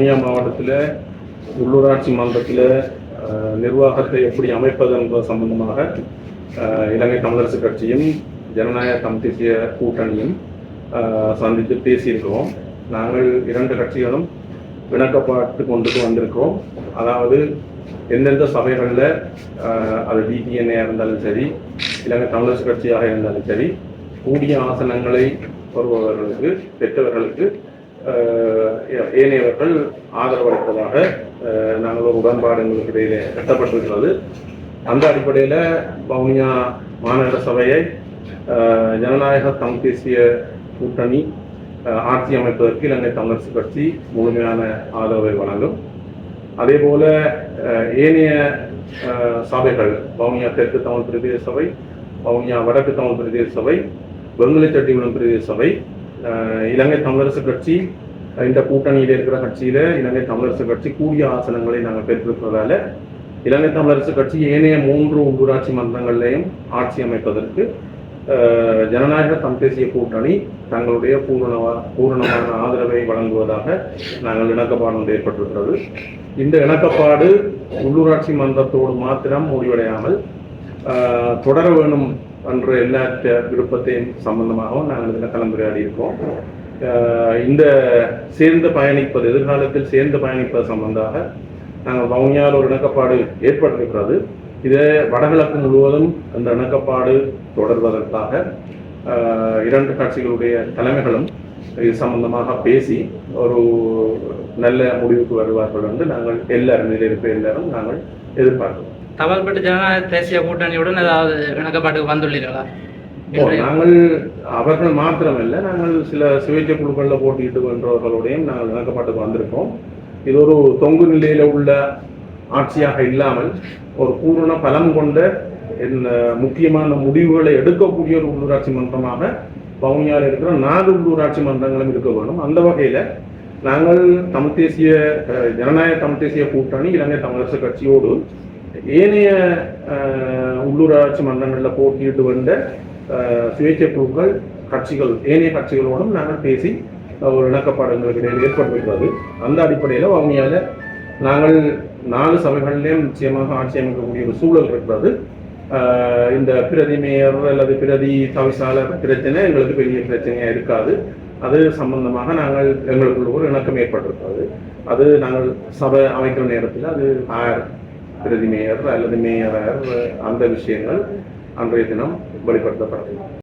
வவுனியா மாவட்டத்தில் உள்ளூராட்சி மன்றத்தில் நிர்வாகத்தை எப்படி அமைப்பது என்பது சம்பந்தமாக இலங்கை தமிழரசு கட்சியும் ஜனநாயக தமிழ் தேசிய கூட்டணியும் சந்தித்து பேசியிருக்கிறோம். நாங்கள் இரண்டு கட்சிகளும் விளக்கப்பாட்டு கொண்டு வந்திருக்கிறோம். அதாவது எந்தெந்த சபைகளில் அது டிடிஎன்ஏ இருந்தாலும் சரி இலங்கை தமிழரசு கட்சியாக இருந்தாலும் சரி கூடிய ஆசனங்களை வருபவர்களுக்கு பெற்றவர்களுக்கு ஏனையவர்கள் ஆதரவளிப்பதாக நாங்கள் ஒரு உடன்பாடு எங்களுக்கு இடையிலே எட்டப்பட்டிருக்கிறது அந்த அடிப்படையில் வவுனியா மாநகர சபையை ஜனநாயக தமிழ் தேசிய கூட்டணி ஆட்சி அமைப்பதற்கு இலங்கை தமிழரசு கட்சி முழுமையான ஆதரவை வழங்கும். அதே போல ஏனைய சபைகள் வவுனியா தெற்கு தமிழ் பிரதேச சபை வவுனியா வடக்கு தமிழ் பிரதேச சபை வெங்கலச்சட்டிகுளம் பிரதேச சபை இலங்கை தமிழரசு கட்சி இந்த கூட்டணியில் இருக்கிற கட்சியில இலங்கை தமிழரசு கட்சி கூடிய ஆசனங்களை நாங்கள் பெற்றிருக்கிறதால இலங்கை தமிழரசு கட்சி ஏனைய மூன்று உள்ளூராட்சி மன்றங்களையும் ஆட்சி அமைப்பதற்கு ஜனநாயக தம் தேசிய கூட்டணி தங்களுடைய பூரணவா பூரணமான ஆதரவை வழங்குவதாக நாங்கள் இணக்கப்பாடு ஏற்பட்டிருக்கிறது. இந்த இணக்கப்பாடு உள்ளூராட்சி மன்றத்தோடு மாத்திரம் முடிவடையாமல் தொடர வேணும் அன்ற எல்லா விருப்பத்தையும் சம்பந்தமாகவும் நாங்கள் இதில் கலந்துரையாடி இருக்கோம் இந்த சேர்ந்து பயணிப்பது எதிர்காலத்தில் சேர்ந்து பயணிப்பது சம்பந்தமாக நாங்கள் வவுனியால் ஒரு இணக்கப்பாடு ஏற்பட்டிருக்கிறது. இதை வடகிழக்கு முழுவதும் அந்த இணக்கப்பாடு தொடர்வதற்காக இரண்டு கட்சிகளுடைய தலைமைகளும் இது சம்பந்தமாக பேசி ஒரு நல்ல முடிவுக்கு வருவார்கள் என்று நாங்கள் எல்லாரும் இதில் எல்லாரும் நாங்கள் எதிர்பார்க்கிறோம். தபால்பட்டு ஜனநாயக தேசிய கூட்டணியுடன் ஏதாவது இணக்கப்பாட்டுக்கு வந்துள்ளீர்களா? நாங்கள் அவர்கள் மாத்திரமல்ல நாங்கள் சில சுயேட்சை குழுக்களில் போட்டியிட்டு வென்றவர்களோடையும் நாங்கள் இணக்கப்பாட்டுக்கு வந்திருக்கோம். இது ஒரு தொங்கு நிலையில உள்ள ஆட்சியாக இல்லாமல் ஒரு பூரண பலம் கொண்ட இந்த முக்கியமான முடிவுகளை எடுக்கக்கூடிய ஒரு உள்ளூராட்சி மன்றமாக வவுனியாவில் இருக்கிற நாலு உள்ளூராட்சி மன்றங்களும் இருக்க வேண்டும். அந்த வகையில நாங்கள் தமிழ் தேசிய ஜனநாயக தமிழ் தேசிய கூட்டணி இலங்கை தமிழரசு கட்சியோடு ஏனைய உள்ளூராட்சி மன்றங்களில் போட்டியிட்டு வந்த சுயேட்சை குழுக்கள் கட்சிகள் ஏனைய கட்சிகளோடும் நாங்கள் பேசி ஒரு இணக்கப்பாடங்களுக்கு இடையில் ஏற்பட்டிருக்கிறது. அந்த அடிப்படையில் வவுனியால நாங்கள் நாலு சபைகளிலேயும் நிச்சயமாக ஆட்சி அமைக்கக்கூடிய ஒரு சூழல் இருக்கிறது. இந்த பிரதி மேயர் அல்லது பிரதி தவிசாளர் பிரச்சனை எங்களுக்கு பெரிய பிரச்சனையாக இருக்காது. அது சம்பந்தமாக நாங்கள் எங்களுக்குள்ள ஒரு இணக்கம் ஏற்பட்டிருக்கிறது. அது நாங்கள் சபை அமைக்கிற நேரத்தில் அது பிரதி மேயர் அல்லது மேயர் அந்த விஷயங்கள் அன்றைய தினம் வெளிப்படுத்தப்படும்